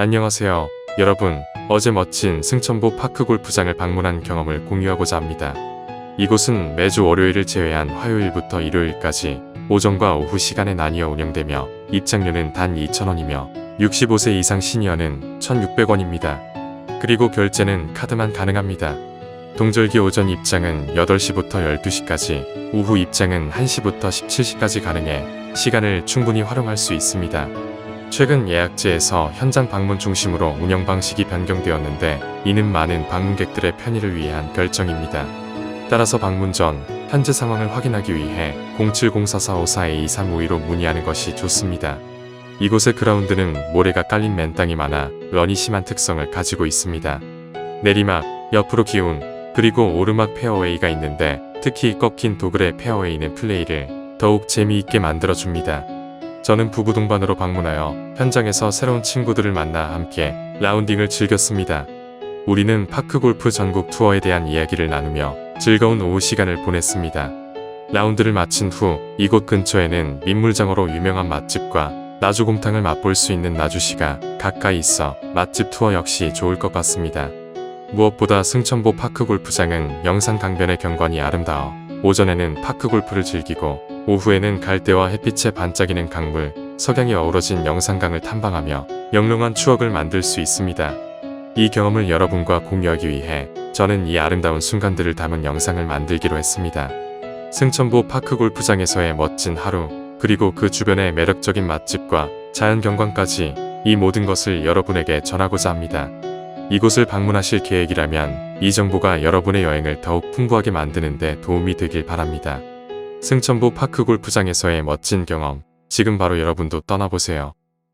안녕하세요. 여러분, 어제 멋진 승천보 파크 골프장을 방문한 경험을 공유하고자 합니다. 이곳은 매주 월요일을 제외한 화요일부터 일요일까지 오전과 오후 시간에 나뉘어 운영되며 입장료는 단 2,000원이며 65세 이상 시니어는 1,600원입니다. 그리고 결제는 카드만 가능합니다. 동절기 오전 입장은 8시부터 12시까지, 오후 입장은 1시부터 17시까지 가능해 시간을 충분히 활용할 수 있습니다. 최근 예약제에서 현장 방문 중심으로 운영 방식이 변경되었는데 이는 많은 방문객들의 편의를 위한 결정입니다. 따라서 방문 전 현재 상황을 확인하기 위해 0704454235로 문의하는 것이 좋습니다. 이곳의 그라운드는 모래가 깔린 맨땅이 많아 런이 심한 특성을 가지고 있습니다. 내리막, 옆으로 기운, 그리고 오르막 페어웨이가 있는데 특히 꺾인 도그레 페어웨이는 플레이를 더욱 재미있게 만들어줍니다. 저는 부부 동반으로 방문하여 현장에서 새로운 친구들을 만나 함께 라운딩을 즐겼습니다. 우리는 파크 골프 전국 투어에 대한 이야기를 나누며 즐거운 오후 시간을 보냈습니다. 라운드를 마친 후 이곳 근처에는 민물장어로 유명한 맛집과 나주곰탕을 맛볼 수 있는 나주시가 가까이 있어 맛집 투어 역시 좋을 것 같습니다. 무엇보다 승천보 파크 골프장은 영상 강변의 경관이 아름다워 오전에는 파크 골프를 즐기고 오후에는 갈대와 햇빛에 반짝이는 강물, 석양이 어우러진 영산강을 탐방하며 영롱한 추억을 만들 수 있습니다. 이 경험을 여러분과 공유하기 위해 저는 이 아름다운 순간들을 담은 영상을 만들기로 했습니다. 승천보 파크 골프장에서의 멋진 하루, 그리고 그 주변의 매력적인 맛집과 자연 경관까지 이 모든 것을 여러분에게 전하고자 합니다. 이곳을 방문하실 계획이라면 이 정보가 여러분의 여행을 더욱 풍부하게 만드는 데 도움이 되길 바랍니다. 승천보 파크 골프장에서의 멋진 경험, 지금 바로 여러분도 떠나보세요.